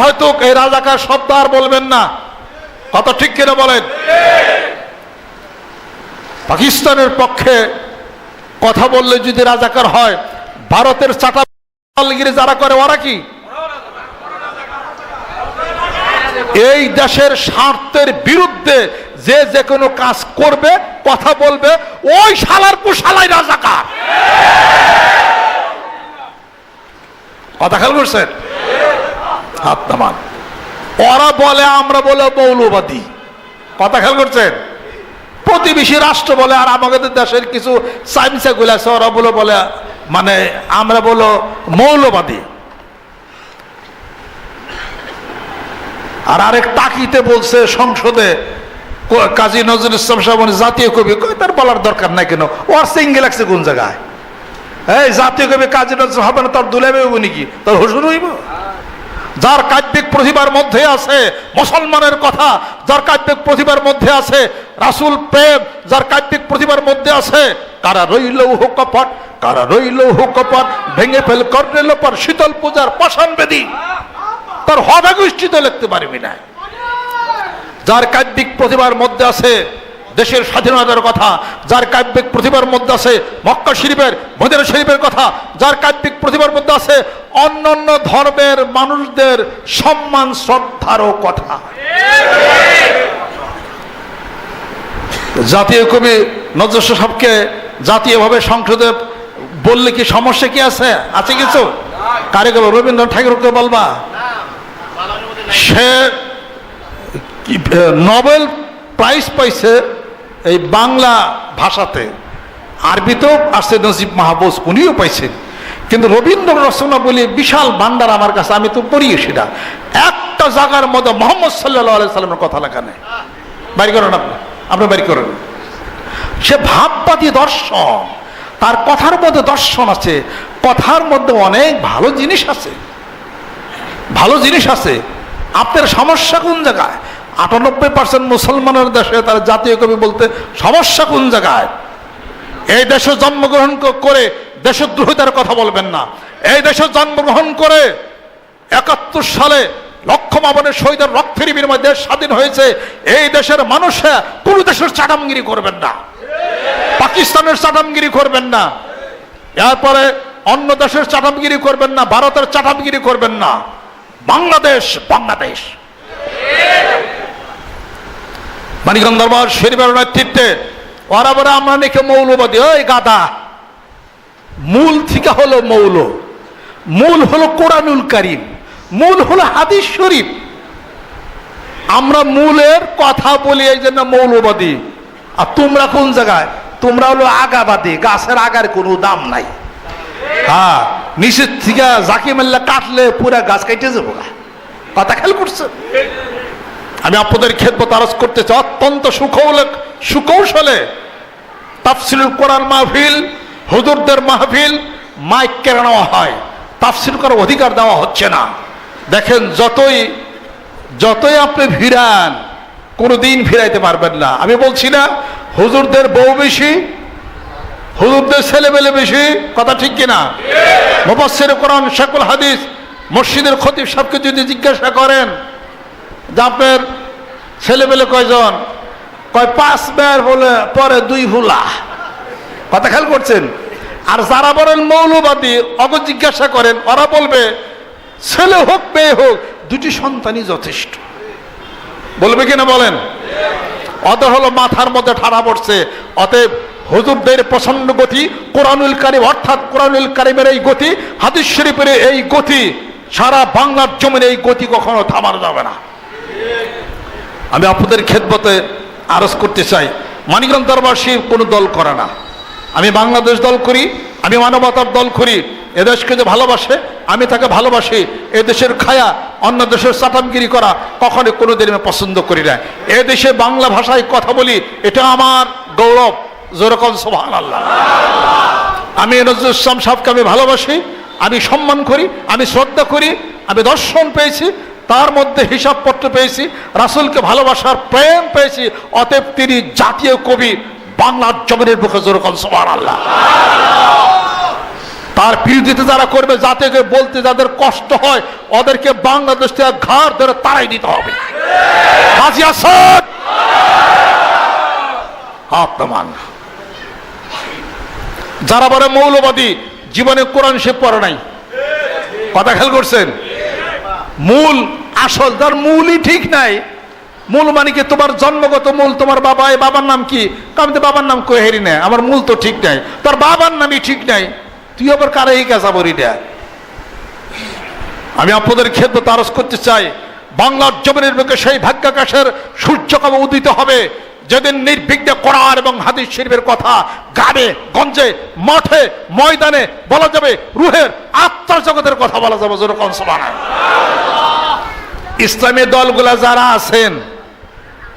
হয়তো এই রাজাকার শব্দ আর বলবেন না। কত ঠিক কিনা বলেন? পাকিস্তানের পক্ষে কথা বললে যদি রাজাকার হয়, ভারতের চাটাগিরি যারা করে, ওরা কি? এই দেশের স্বার্থের বিরুদ্ধে যে যে কোনো কাজ করবে, কথা বলবে, ওই শালার কুশালাই রাজাকার। কথা খেয়াল করছেন? হাত নামান। ওরা বলে, আমরা বলে মৌলবাদী। কথা খেয়াল করছেন? প্রতিবেশী রাষ্ট্র বলে, আর আমাদের দেশের কিছু সাইন্সে আছে, ওরা বলে বলে মানে আমরা বলো মৌলবাদী। আর আরেক টাকিতে বলছে সংসদে কাজী নজরুল ইসলাম সাহেব জাতীয় কবি তার বলার দরকার নাই কেন? ওর সিঙ্গেল লাগছে কোন জায়গায়? এই জাতীয় কবি কাজী নজরুল হবে না তার দুলাবে নাকি? তার হুসুর হইব? যার কাব্যিক প্রতিভার মধ্যে আছে মুসলমানের কথা, যার কাব্যিক প্রতিভার মধ্যে আছে রাসুল প্রেম, যার কাব্যিক প্রতিভার মধ্যে আছে কারা রইল কপট, কারা রইল কপট, ভেঙে ফেল করলে লোপার শীতল পূজার পাষাণ বেদী। তার হবে গোষ্ঠীতে লিখতে পারবি না। যার কাব্যিক প্রতিভার মধ্যে আছে দেশের স্বাধীনতার কথা, যার কাব্যিক প্রতিভার মধ্যে আছে মক্কা শরীফের, মদিনা শরীফের কথা, যার কাব্যিক প্রতিভার মধ্যে আছে অন্য অন্য ধর্মের মানুষদের সম্মান, শ্রদ্ধারও কথা। জাতীয় কবি নজর সাহেবকে জাতীয়ভাবে সংসদে বললে কি সমস্যা কি আছে? আছে কিছু? কারিগর রবীন্দ্রনাথ ঠাকুরকে বলবা? সে নোবেল প্রাইজ পাইছে এই বাংলা ভাষাতে আরবিতেও আসছে নজিব মাহবুজ উনিও পাইছেন। কিন্তু রবীন্দ্র রচনা বলে বিশাল ভান্ডার আমার কাছে, আমি তো পড়ি সেটা। একটা জায়গার মধ্যে মোহাম্মদ সাল্লাহ আলাই সাল্লামের কথা লেখা নেই। বাড়ি করেন আপনি আপনি বাড়ি করেন। সে ভাববাদী দর্শন, তার কথার মধ্যে দর্শন আছে, কথার মধ্যে অনেক ভালো জিনিস আছে। ভালো জিনিস আছে। আপনার সমস্যা কোন জায়গায়? আটানব্বই পার্সেন্ট মুসলমানের দেশে তার জাতীয় কবি বলতে সমস্যা কোন জায়গায়? এই দেশে জন্মগ্রহণ করে দেশদ্রোহিতার কথা বলবেন না। এই দেশে জন্মগ্রহণ করে একাত্তর সালে লক্ষ মাবনের শহীদের রক্তের বিনিময়ে দেশ স্বাধীন হয়েছে। এই দেশের মানুষে কোন দেশের চাটামগিরি করবেন না। পাকিস্তানের চাটামগিরি করবেন না। এরপরে অন্য দেশের চাটামগিরি করবেন না। ভারতের চাটামগিরি করবেন না। বাংলাদেশ বাংলাদেশ। মানিকগঞ্জ দরবার শরীফের নেতৃত্বে ওরা বলে আমরা নাকি মৌলবাদী, ওই গাদা। মূল থেকে হলো মৌল। মূল হলো কোরআনুল কারিম। মূল হলো হাদিস শরীফ। আমরা মূলের কথা বলি এই জন্য মৌলবাদী। আর তোমরা কোন জায়গায়? তোমরা হলো আগাবাদী। গাছের আগার কোনো দাম নাই। হ্যাঁ নিচের থেকে জাকি মাল্লা কাটলে পুরা গাছ কেটে যাব। কথা খেয়াল করছে? আমি আপনাদের আরজ করতে চাই। অত্যন্ত সুকৌল সুকৌশলে তাফসিলুল কোরআন মাহফিল, হুজুরদের মাহফিল মাইক কেড়ে নেওয়া হয়। তাফসিল করার অধিকার দেওয়া হচ্ছে না। দেখেন, যতই যতই আপনি ভিড়ান কোনো দিন ফিরাইতে পারবেন না। আমি বলছি না, হুজুরদের বউ বেশি, হুজুরদের ছেলেমেলে বেশি, কথা ঠিক কিনা? মুবাসসির কোরআন শেখুল হাদিস, মসজিদের খতিব সাহেবকে যদি জিজ্ঞাসা করেন যে আপনার ছেলেমেলে কয়জন? কয়, পাঁচ বের হলে পরে দুই হুলা। কথা খেয়াল করছেন? আর যারা বলেন মৌলবাদী, অগ জিজ্ঞাসা করেন, ওরা বলবে, ছেলে হোক, মেয়ে হোক, দুটি সন্তানই যথেষ্ট। বলবে কিনা বলেন? অতএব হলো মাথার মধ্যে ঠাড়া পড়ছে। অতএব হুজুরদের প্রচণ্ড গতি, কোরআনুল কারিম, অর্থাৎ কোরআনুল কারিমের এই গতি, হাদিস শরীফের এই গতি, সারা বাংলার জমির এই গতি কখনো থামানো যাবে না। আমি আপনাদের খেদমতে আরজ করতে চাই। মানিকগঞ্জ দরবারসী কোনো দল করে না। আমি বাংলাদেশ দল করি, আমি মানবতার দল করি। এদেশকে যে ভালোবাসে, আমি তাকে ভালোবাসি। এদেশের খায়া, অন্য দেশের চাটামগিরি করা কখনো কোনো দিন আমি পছন্দ করি না। এদেশে বাংলা ভাষায় কথা বলি, এটা আমার গৌরব। যেরকম সোহান আল্লাহ আমি নজরুল ইসলাম সাহেবকে আমি ভালোবাসি, আমি সম্মান করি, আমি শ্রদ্ধা করি, আমি দর্শন পেয়েছি তার মধ্যে হিসাবপত্র পেয়েছি, রাসুলকে ভালোবাসার প্রেম পেয়েছি, অতএব তিনি জাতীয় কবি বাংলার জমিনের বুকে যেরকম সোহান আল্লাহ তার বিরোধিতা যারা করবে যাতে বলতে যাদের কষ্ট হয়, ওদেরকে বাংলাদেশ থেকে ঘর ধরে তারাই দিতে হবে। যারা বলে মৌলবাদী, জীবনে কোরআন সে পড়ে নাই। কথা খেয়াল করছেন? মূল আসল, তার মূলই ঠিক নাই। মূল মানে কি? তোমার জন্মগত মূল, তোমার বাবা বাবার নাম কি? আমি তো বাবার নাম কয়ে হেরি না আমার মূল তো ঠিক নাই। তোর বাবার নামই ঠিক নাই। তুই আবার কারে এই কাজা বলি আমি আপনাদের ক্ষেত্রে তারস করতে চাই, বাংলার জমিনের বুকে সেই ভাগ্যাকাশের সূর্যকম উদিত হবে, যেদিন নির্বিঘ্নে কোরআন এবং হাদিস শরীফের কথা গানে, গঞ্জে, মাঠে, ময়দানে বলা যাবে, রুহের আত্মার জগতের কথা বলা যাবে যেরকম সমান ইসলামী দলগুলা যারা আছেন,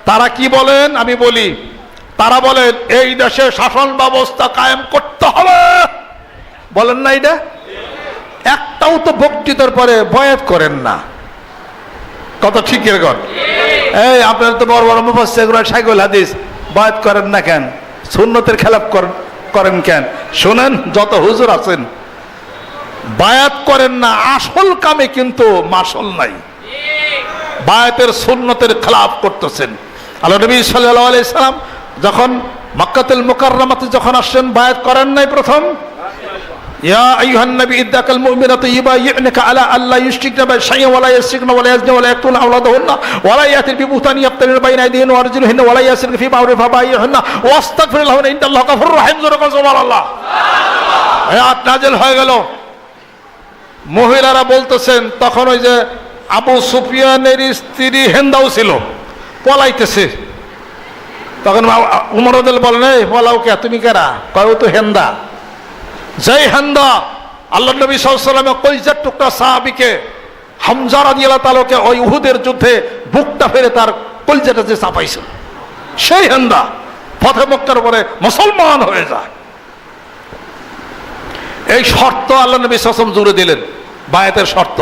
তারা কি বলেন? আমি বলি, তারা বলেন, এই দেশে শাসন ব্যবস্থা কায়েম করতে হবে। বলেন না এটা? একটাও তো বক্তৃতার পরে বয়াত করেন না। কত ঠিক এরকম? এই, আপনার তো বড় বড় এগুলো সাইকুল হাদিস বয়াত করেন না কেন? সুন্নতের খেলাপ করেন করেন কেন? শুনেন, যত হুজুর আছেন। বায়াত করেন না, আসল কামে কিন্তু মাসল নাই। বায়াতের সুন্নতের খেলাফ করতেছেন। আল্লাহ নবী সাল্লাহ আলি সাল্লাম যখন মক্কাতুল মোকাররামাতে যখন আসছেন, বায়াত করেন নাই প্রথম? ইয়া আইয়ুহান নবী ইদাকাল মুমিনাতু আলা আল্লা ইউশরিকনা বি শাইইন ওয়া লা ইউশরিকনা ওয়া লা ইয়াজনি ওয়া লা ইয়াকতুলনা আওলাদাহুন্না ওয়া লা ইয়াতি বিবুতান ইয়াফতারিন বাইনা আইদিহিন ওয়া আরজুলিহিন ওয়া লা ইয়াসরিন ফি গাফুরুর রাহিম। সুবহানাল্লাহ সুবহানাল্লাহ। আয়াত নাজিল হয়ে গেল। মহিলারা বলতেছেন, তখন ওই যে আবু সুফিয়ানের স্ত্রী হেন্দাও ছিল, পলাইতেছে। তখন উমর বলেন এই পলাও কে? তুমি কেরা? কয়, ও তো হেন্দা। জয় হেন্দা আল্লাহ নবী সাল্লামে কইজার টুকরা সাহাবিকে হামজারা দিয়ে তালকে ওই উহুদের যুদ্ধে বুকটা ফেরে তার কলজাটা যে চাপাইছিল সেই হেন্দা পথে মক্কার পরে মুসলমান হয়ে যায়। এই শর্ত আল্লাহ নবী সাসম জুড়ে দিলেন, বায়াতের শর্ত।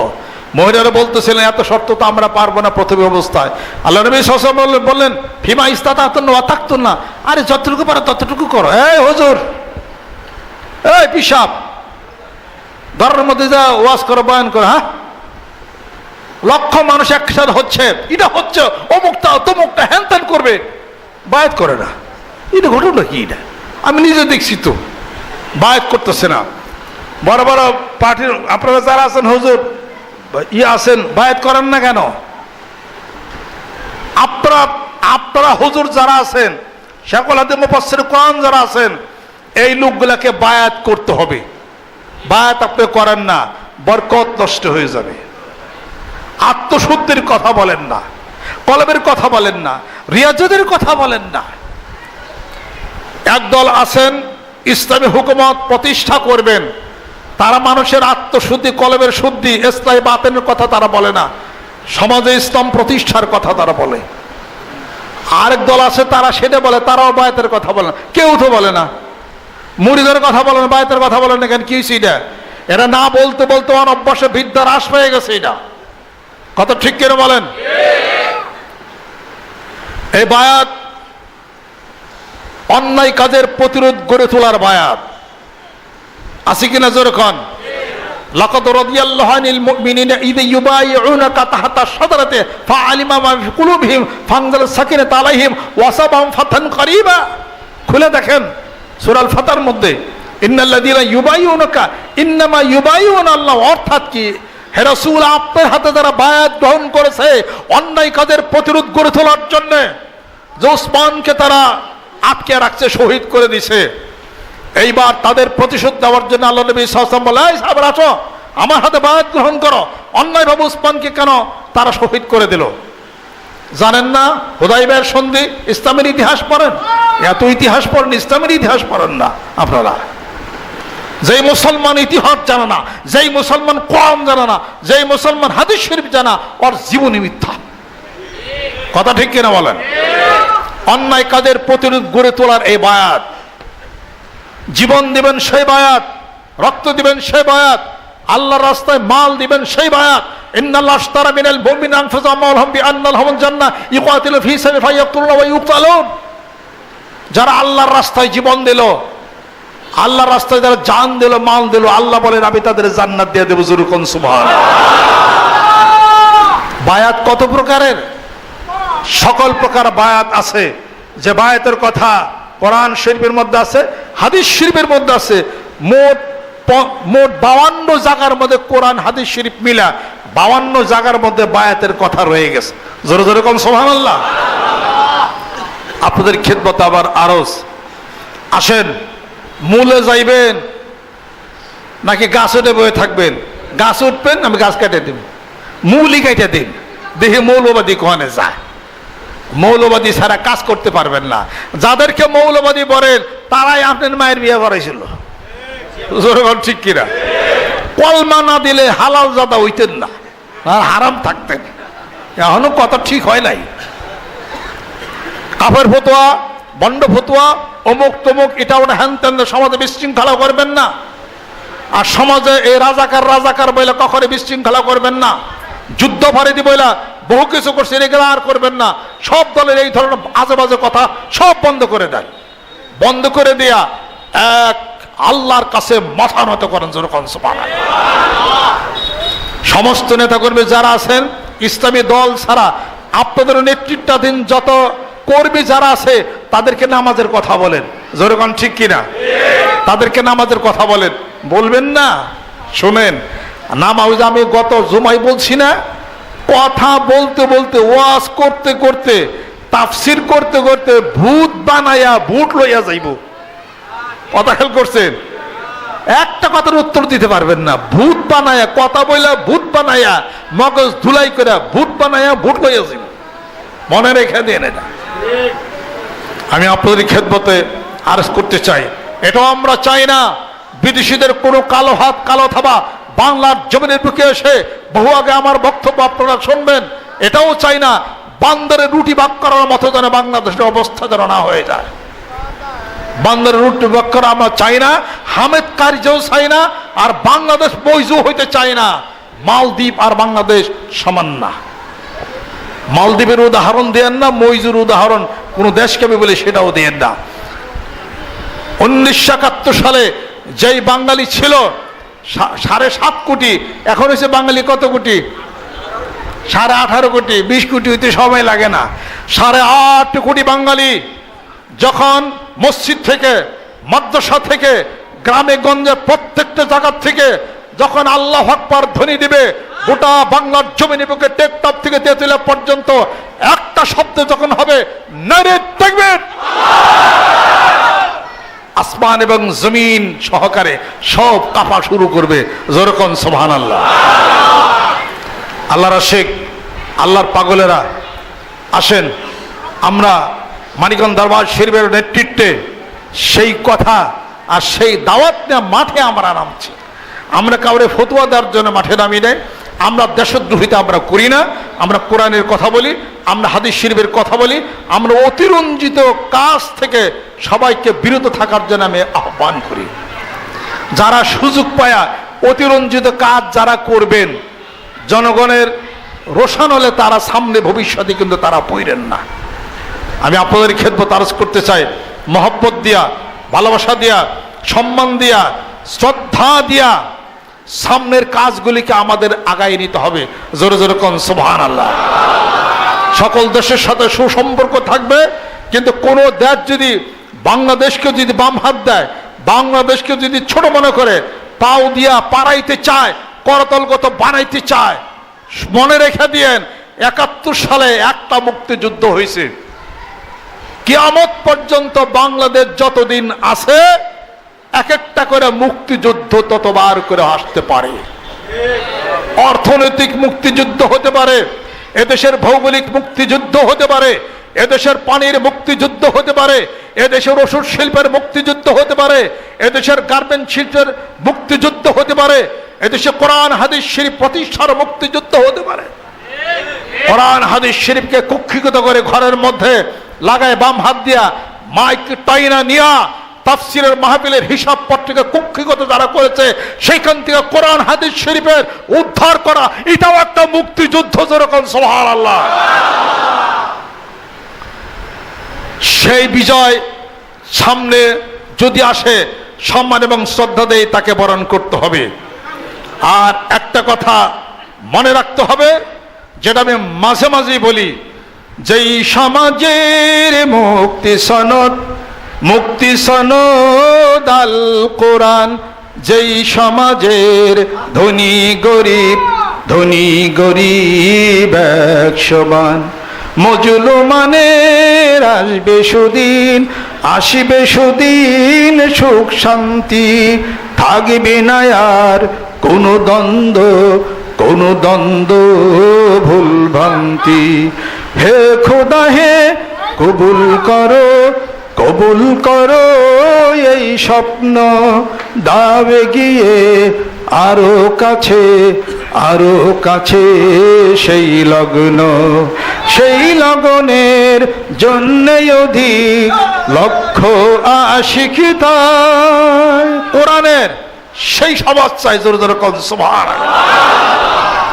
মহিলারা বলতেছিলেন, এত শর্ত তো আমরা পারব না প্রথম অবস্থায়। আল্লাহ নবী সাসম বললেন, ফিমা ইস্তাতা থাকতো না। আরে, যতটুকু পারো ততটুকু করো। এই হুজুর, এই পিসাব ঘরের মধ্যে যা ওয়াজ করো, বয়ান করো হ্যাঁ? লক্ষ মানুষ একসাথে হচ্ছে, এটা হচ্ছে অমুকটা তমুকটা হ্যান ত্যান করবে, বায়াত করে না। এটা ঘটনা কি এটা? আমি নিজে দেখছি তো, বায়াত করতেছে না। বড় বড় পার্টির, আপনারা যারা আছেন, হুজুর ইয়ে আছেন, বায়াত করেন না কেন? আপনারা আপনারা হুজুর যারা আছেন সকল হাতে মুফাসসির কোরআন যারা আছেন, এই লোকগুলাকে বায়াত করতে হবে। বায়াত আপনি করেন না, বরকত নষ্ট হয়ে যাবে। আত্মশুদ্ধির কথা বলেন না কলমের কথা বলেন না রিয়াজদের কথা বলেন না। একদল আছেন, ইসলামী হুকুমত প্রতিষ্ঠা করবেন তারা মানুষের আত্মশুদ্ধি কলমের শুদ্ধি, ইসলামী বাতেনের কথা তারা বলে না। সমাজে ইসলাম প্রতিষ্ঠার কথা তারা বলে। আরেক দল আছে, তারা সেটা বলে, তারাও বায়তের কথা বলে না। কেউ তো বলে না। মুড়িদের কথা বলেন, বায়তের কথা বলেন না কেন? কি এটা? এরা না বলতে বলতে অনভ্যাসে বিদ্যা হ্রাস পেয়ে গেছে এটা। কত ঠিক কেন বলেন? এই বায়াত অন্যায় কাজের প্রতিরোধ গড়ে তোলার বায়াত। আছে কিনা যেরকম لقد رضي الله عن المؤمنين إذ يبايعونك تحت الشجرة فعلم ما في قلوبهم فانزل السكينة عليهم وأصابهم فتحا قريبا খুলে দেখেন সুরাল ফাতার মধ্যে ইন্নাল্লাযীনা ইউবাইউনাকা ইন্নামা ইউবাইউনা আল্লাহ অর্থাৎ কি হে রাসূল আপনার হাতে যারা বায়াত গ্রহণ করেছে অন্যায় কাজের প্রতিরোধ গড়ে তোলার জন্য যে ওসমানকে তারা আটকে রাখছে শহীদ করে দিছে এইবার তাদের প্রতিশোধ দেওয়ার জন্য আল্লাহ নবী সাহসাম বলে সাহেব আসো, আমার হাতে বায়াত গ্রহণ করো। অন্যায় বাবু উসমানকে কেন তারা শহীদ করে দিল? জানেন না? হুদাইবের সন্ধি ইসলামের ইতিহাস পড়েন? এত ইতিহাস পড়েন, ইসলামের ইতিহাস পড়েন না আপনারা। যেই মুসলমান ইতিহাস জানা না, যেই মুসলমান কোরআন জানা না, যেই মুসলমান হাদিস শরীফ জানা ওর জীবনী মিথ্যা। কথা ঠিক কিনা বলেন? অন্যায় কাজের প্রতিরোধ গড়ে তোলার এই বায়াত জীবন দিবেন সেই বায়াত, রক্ত দিবেন সেই বায়াত, আল্লাহর রাস্তায় মাল দিবেন সেই বায়াত। ইন্নাল্লাহ মিনাল মুমিনিনা আনফুসাহুম ওয়া লাহুম বিআন্না লাহুমুল জান্নাহ। ইউকাতিলু ফী যারা আল্লাহর রাস্তায় জীবন দিল আল্লাহ রাস্তায় যারা জান দিল, মাল দিল, আল্লাহ বলেন, আমি তাদের জান্নাত দিয়ে দেবো সুবহান বায়াত কত প্রকারের? সকল প্রকার বায়াত আছে। যে বায়াতের কথা কোরআন শরীফের মধ্যে আছে, হাদিস শরীফের মধ্যে আছে। মোট মোট বাউান্ন জায়গার মধ্যে কোরআন, হাদিস শরীফ মিলা বাউান্ন জায়গার মধ্যে বায়াতের কথা রয়ে গেছে। জোরে জোরে কম সোহান আল্লাহ আপনাদের খেদমত আবার আরস আসেন, মূলে যাইবেন, নাকি গাছ উঠে বয়ে থাকবেন? গাছ উঠবেন, আমি গাছ কেটে দেব। মূলই কেটে দিন। দেখে মৌলবাদী কোয়ানে যায়? মৌলবাদী ছাড়া কাজ করতে পারবেন না। যাদেরকে মৌলবাদী বলেন তারাই আপনার মায়ের বিয়ে করেছিল ঠিক কিনা? কলমা না দিলে হালাল জাদা হইতেন না, আর হারাম থাকতেন। এখনও কথা ঠিক হয় নাই। কাফের ফতোয়া, বন্ড ফতোয়া, অমুক তমুক, এটা ওটা হ্যান ত্যান সমাজে বিশৃঙ্খলা করবেন না। আর সমাজে এই রাজাকার রাজাকার বইলে কখনো বিশৃঙ্খলা করবেন না। যুদ্ধ ফারিদি বইলা বহু কিছু করছে এগুলো আর করবেন না। সব দলের এই ধরনের আজে বাজে কথা সব বন্ধ করে দেয়। বন্ধ করে দেয়া এক আল্লাহর কাছে মাথা নত করেন সুবহানাল্লাহ। সমস্ত নেতাকর্মী যারা আছেন, ইসলামী দল ছাড়া আপনাদের নেতৃত্বাধীন যত কর্মী যারা আছে, তাদেরকে নামাজের কথা বলেন। যেরকম ঠিক কিনা? তাদেরকে নামাজের কথা বলেন। বলবেন না? শোনেন, নামাজ আমি গত জুমাই বলছি না কথা বলতে বলতে, ওয়াজ করতে করতে, তাফসির করতে করতে ভূত বানাইয়া ভূত লইয়া যাইব। কথা খেয়াল করছেন? একটা কথার উত্তর দিতে পারবেন না। ভূত বানায়া, কথা বইলা ভূত বানায়া, মগজ ধুলাই করে ভূত বানায়া ভূত লইয়া যাইব। মনে রেখে দেন এটা। আমি আপনাদের খেদমতে আরজ করতে চাই। এটাও আমরা চাই না, বিদেশিদের কোনো কালো হাত, কালো থাবা বাংলার জমিনের বুকে এসে বহু আগে আমার বক্তব্য আপনারা শুনবেন, এটাও চাই না, বান্দরে রুটি ভাগ করার মতো যেন বাংলাদেশের অবস্থা যেন না হয়ে যায়। বান্দরের রুটি ভাগ করা আমরা চাই না, হামেদ কার্যও চাই না, আর বাংলাদেশ বৈজু হইতে চাই না। মালদ্বীপ আর বাংলাদেশ সমান না। মালদ্বীপের উদাহরণ দেন না, মইজুর উদাহরণ কোনো দেশকে আমি বলি সেটাও দেন না। উনিশশো একাত্তর সালে যেই বাঙালি ছিল সাড়ে সাত কোটি। এখন হচ্ছে বাঙালি কত কোটি? সাড়ে আঠারো কোটি, বিশ কোটি হইতে সময় লাগে না। সাড়ে আট কোটি বাঙালি যখন মসজিদ থেকে, মাদ্রাসা থেকে, গ্রামে গঞ্জে প্রত্যেকটা জায়গার থেকে যখন আল্লাহ আকবার ধ্বনি দিবে, গোটা বাংলার জমিনে বুকে টেকটপ থেকে তেতুলা পর্যন্ত একটা শব্দ যখন হবে নারে দেখবেন। আসমান এবং জমিন সহকারে সব কাপা শুরু করবে। যেরকম সোহান আল্লাহ আল্লাহর শেখ আল্লাহর পাগলেরা, আসেন। আমরা মানিকগঞ্জ দরবার শরীফের নেতৃত্বে সেই কথা আর সেই দাওয়াত নেওয়া মাঠে আমরা নামছি। আমরা কাউরে ফতুয়া দেওয়ার জন্য মাঠে নামি নেই। আমরা দেশদ্রোহিতা আমরা করি না, আমরা কোরআনের কথা বলি, আমরা হাদিস শরীফের কথা বলি, আমরা অতিরঞ্জিত কাজ থেকে সবাইকে বিরত থাকার জন্য আমি আহ্বান করি। যারা সুযোগ পায়া অতিরঞ্জিত কাজ যারা করবেন, জনগণের রোশন হলে তারা সামনে ভবিষ্যতে কিন্তু তারা পইরেন না। আমি আপনাদের ক্ষেত্র তারস করতে চাই, মহব্বত দিয়া, ভালোবাসা দিয়া, সম্মান দিয়া, শ্রদ্ধা দিয়া সামনের কাজগুলিকে আমাদের আগায় নিতে হবে। জোরে জোরে কন সুবহান আল্লাহ সকল দেশের সাথে সুসম্পর্ক থাকবে, কিন্তু কোনো দেশ যদি বাংলাদেশকে যদি বাম হাত দেয়, বাংলাদেশকে যদি ছোট মনে করে, পাও দিয়া পাড়াইতে চায়, করতলগত বানাইতে চায়, মনে রেখে দিয়েন, একাত্তর সালে একটা মুক্তিযুদ্ধ হয়েছে। কিয়ামত পর্যন্ত বাংলাদেশ যতদিন আছে একটা করে মুক্তিযুদ্ধ ততবার করে আসতে পারে। অর্থনৈতিক মুক্তিযুদ্ধ হতে পারে, এদেশের ভৌগোলিক মুক্তিযুদ্ধ হতে পারে, এদেশের পানির মুক্তিযুদ্ধ হতে পারে, এদেশের ওষুধ শিল্পের মুক্তিযুদ্ধ হতে পারে, এদেশের গার্মেন্ট শিল্পের মুক্তিযুদ্ধ হতে পারে, এদেশে কোরআন, হাদিস, শরীফ প্রতিষ্ঠার মুক্তিযুদ্ধ হতে পারে। কোরআন, হাদিস, শরীফকে কুক্ষিগত করে ঘরের মধ্যে লাগায় বাম হাত দিয়া, মাইক টাইনা নিয়া তাফসিরের মাহফিলের হিসাব পত্রিকা কুক্ষিগত যারা করেছে, সেইখান থেকে কোরআন, হাদিস শরীফের উদ্ধার করা, এটাও একটা মুক্তিযুদ্ধ যেরকম সোহার আল্লাহ সেই বিজয় সামনে যদি আসে, সম্মান এবং শ্রদ্ধা দিয়ে তাকে বরণ করতে হবে। আর একটা কথা মনে রাখতে হবে, যেটা আমি মাঝে মাঝেই বলি, যেই সমাজের মুক্তি সনদ মুক্তি সনদ আল কোরআন, যেই সমাজের ধনী গরিব ধনী গরিব একশবান মজুলমানের আসবে সুদিন, আসিবে সুদিন সুখ শান্তি, থাকবে না আর কোনো দ্বন্দ্ব কোনো দ্বন্দ্ব ভুল ভ্রান্তি হে খোদা, হে কবুল করো কবুল করো এই স্বপ্ন দাবে গিয়ে আরও কাছে আরও কাছে সেই লগ্ন সেই লগনের জন্যে অধিক লক্ষ্য আশিকিত কোরআনের সেই সমাজ চাই জোর জোর সুবহানাল্লাহ।